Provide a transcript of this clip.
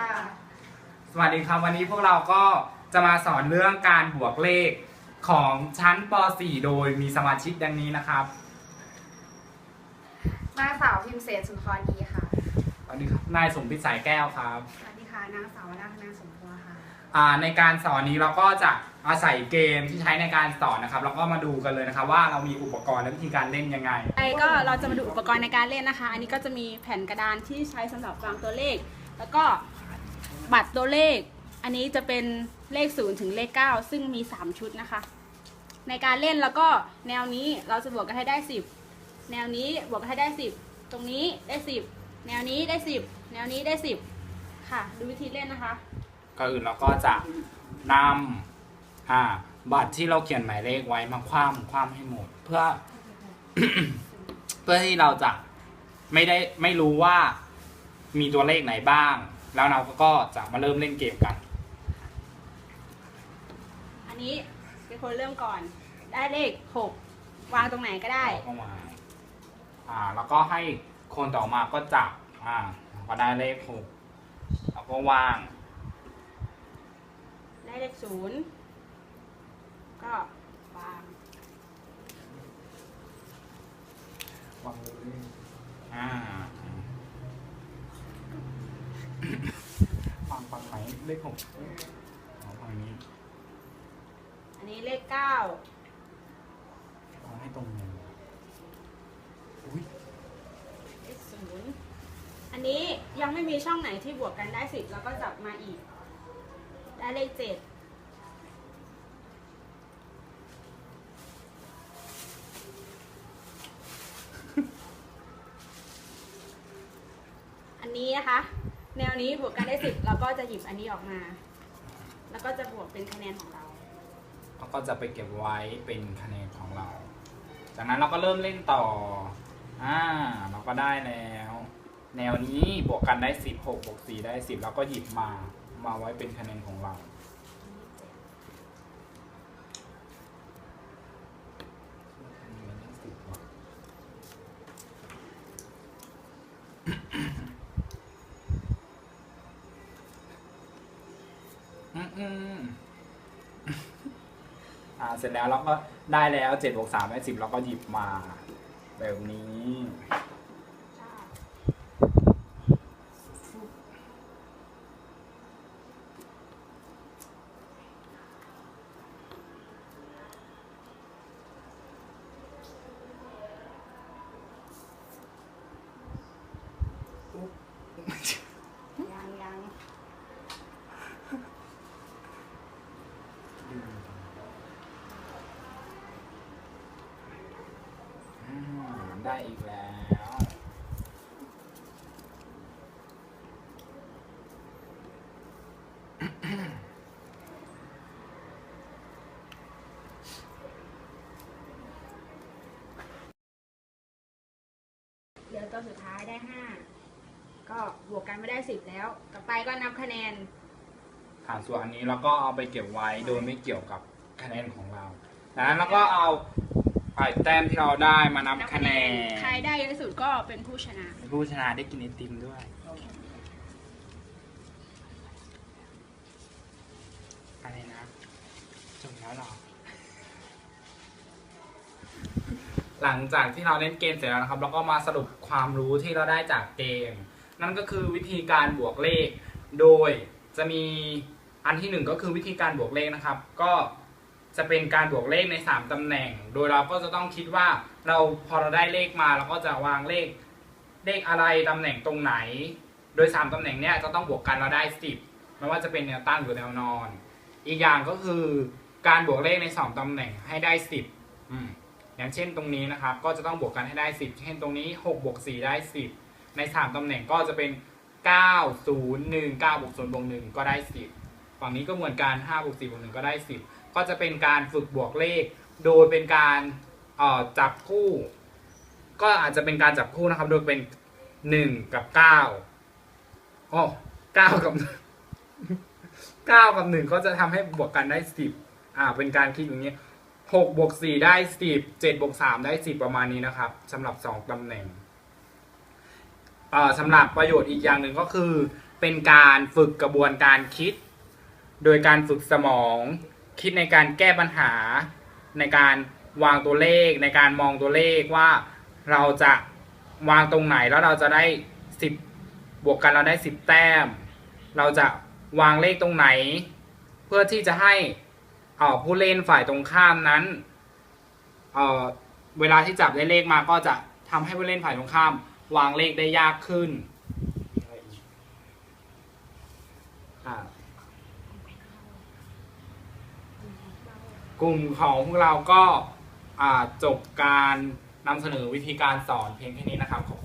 ค่ะสวัสดีครับวันนี้พวกเราก็จะมาสอนเรื่องการบวกเลขของชั้นป .4 โดยมีสมาชิกดังนี้นะครับ นางสาวพิมเสนสุนทรดีค่ะ สวัสดีครับนายสมพิษสายแก้วครับ สวัสดีค่ะ นางสาววราคณาสมพัวค่ะ อ่าในการสอนนี้เราก็จะอาศัยเกมที่ใช้ในการสอนนะครับ แล้วก็มาดูกันเลยนะครับ ว่าเรามีอุปกรณ์และวิธีการเล่นยังไงไปก็เราจะมาดูอุปกรณ์ในการเล่นนะคะ อันนี้ก็จะมีแผ่นกระดานที่ใช้สำหรับวางตัวเลข แล้วก็ บัตรตัวเลข อันนี้จะเป็นเลข0ถึงเลข9ซึ่งมี 3 ชุดนะคะ ในการเล่นแล้วก็แนวนี้เราจะบวกกันให้ได้ 10 แนวนี้บวกกันให้ได้ 10 ตรงนี้ได้ 10 แนวนี้ได้ 10 แนวนี้ได้ 10 ค่ะ ดูวิธีเล่นนะคะก่อนอื่นเราก็จะนำอ่าบัตรที่เราเขียนหมายเลขไว้มาคว่ำคว่ำให้หมด เพื่อ เพื่อที่เราจะไม่ได้ไม่รู้ว่ามีตัวเลขไหนบ้าง แล้วเราก็จะมาเริ่มเล่นเกมกัน อันนี้เป็นคนเริ่มก่อน ได้เลข6วางตรงไหนก็ได้ เราก็วางอ่า แล้วก็ให้คนต่อมาก็จับ อ่าพอได้เลขหกเราก็วาง ได้เลขศูนย์ก็วางวางเลยอ่า วาง ฝั่งไหนเลขหกเอาฝั่งนี้อันนี้เลขเก้าวางให้ตรงนี้อุ้ยเลขศูนย์อันนี้ยังไม่มีช่องไหนที่บวกกันได้สิบแล้วก็จับมาอีก ได้เลขเจ็ดอันนี้นะคะ แนวนี้บวกกันได้สิบเราก็จะหยิบอันนี้ออกมา แล้วก็จะบวกเป็นคะแนนของเรา เราก็จะไปเก็บไว้เป็นคะแนนของเรา จากนั้นเราก็เริ่มเล่นต่อ อ่า เราก็ได้แล้ว แนวนี้บวกกันได้สิบหกบวกสี่ได้สิบแล้วก็หยิบมา มาไว้เป็นคะแนนของเรา อ่าเสร็จแล้วเราก็ได้แล้วเจ็ดบวกสามได้สิบเราก็หยิบมาแบบนี้ ยังยัง อืม ได้อีกแล้วเดี๋ยวตัวสุดท้ายได้ห้าก็บวกกันไม่ได้สิบแล้ว ต่อไปก็นับคะแนนค่ะส่วนอันนี้เราก็เอาไปเก็บไว้โดยไม่เกี่ยวกับคะแนนของเราดังนั้นเราก็เอา ไอ้แต้มที่เราได้มานับคะแนนใครได้เยอะที่สุดก็เป็นผู้ชนะ ผู้ชนะได้กินไอติมด้วยอะไรนะจบแล้วหรอ หลังจากที่เราเล่นเกมเสร็จแล้วนะครับ เราก็มาสรุปความรู้ที่เราได้จากเกม นั่นก็คือวิธีการบวกเลข โดยจะมีอันที่หนึ่งก็คือวิธีการบวกเลขนะครับ ก็ จะเป็นการบวกเลขใน 3 ตำแหน่ง โดยเราก็จะต้องคิดว่าเราพอเราได้เลขมาเราก็จะวางเลขเลขอะไรตำแหน่งตรงไหน โดย 3 ตำแหน่งเนี้ยจะต้องบวกกันเราได้ 10 ไม่ว่าจะเป็นแนวตั้งหรือแนวนอน อีกอย่างก็คือการบวกเลขใน 2 ตำแหน่งให้ได้ 10อืมอย่างเช่นตรงนี้นะครับก็จะต้องบวกกันให้ได้ 10 เช่นตรงนี้6บวก4ได้ 10 ใน 3 ตำแหน่งก็จะเป็น 9 0 1 9บวก0บวก1ก็ได้ 10 ฝั่งนี้ก็เหมือนกัน5บวก4บวก1ก็ได้ 10 ก็จะเป็นการฝึกบวกเลข โดยเป็นการออจับคู่ ก็อาจจะเป็นการจับคู่นะครับ โดยเป็นหนึ่งกับเก้าโอ้เก้ากับเก้ากับหนึ่งก็จะทำให้บวกกันได้สิบอ่า เป็นการคิดอย่างนี้หกบวกสี่ได้สิบเจ็ดบวกสามได้สิบประมาณนี้นะครับสำหรับสองตำแหน่งอ่าสำหรับประโยชน์อีกอย่างหนึ่งก็คือ เป็นการฝึกกระบวนการคิด โดยการฝึกสมอง คิดในการแก้ปัญหา ในการวางตัวเลข ในการมองตัวเลขว่าเราจะวางตรงไหนแล้วเราจะได้สิบบวกกันเราได้สิบแต้ม เราจะวางเลขตรงไหน เพื่อที่จะให้อ่อผู้เล่นฝ่ายตรงข้ามนั้นเอ่อเวลาที่จับได้เลขมาก็จะทำให้ผู้เล่นฝ่ายตรงข้าม วางเลขได้ยากขึ้นอ่า กลุ่มของพวกเราก็จบการนำเสนอวิธีการสอนเพียงแค่นี้นะครับขอบ